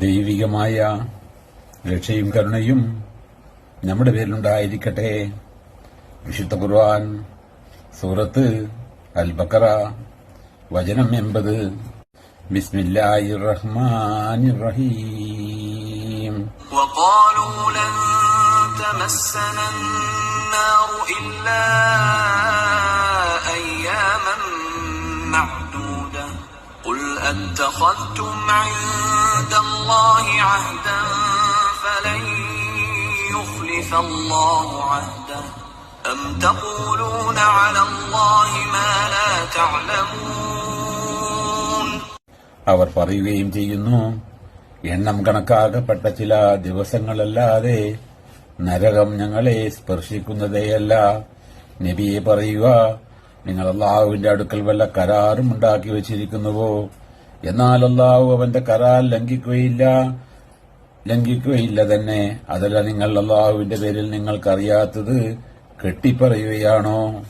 ദൈവികമായ രക്ഷയും കരുണയും നമ്മുടെ പേരിലുണ്ടായിരിക്കട്ടെ വിശുദ്ധ ഖുർആൻ സൂറത്ത് അൽ ബക്കറ വചനം എൺപത് ബിസ്മില്ലാഹി റഹ്മാൻ റഹീം وقالوا لن تمسنا النار إلا أياما معدودة قل أتخذتم عند الله عهدا فلن يخلف الله عهده أم تقولون على الله ما لا تعلمون അവർ പറയുകയും ചെയ്യുന്നു എണ്ണം കണക്കാക്കപ്പെട്ട ചില ദിവസങ്ങളല്ലാതെ നരകം ഞങ്ങളെ സ്പർശിക്കുന്നതേയല്ല നബിയെ പറയുക നിങ്ങൾ അള്ളാഹുവിന്റെ അടുക്കൽ വല്ല കരാറും ഉണ്ടാക്കി വച്ചിരിക്കുന്നുവോ എന്നാൽ അള്ളാഹു അവന്റെ കരാർ ലംഘിക്കുകയില്ല. ലംഘിക്കുകയില്ല തന്നെ. അതല്ല നിങ്ങൾ അള്ളാഹുവിന്റെ പേരിൽ നിങ്ങൾക്കറിയാത്തത് കെട്ടിപ്പറയുകയാണോ?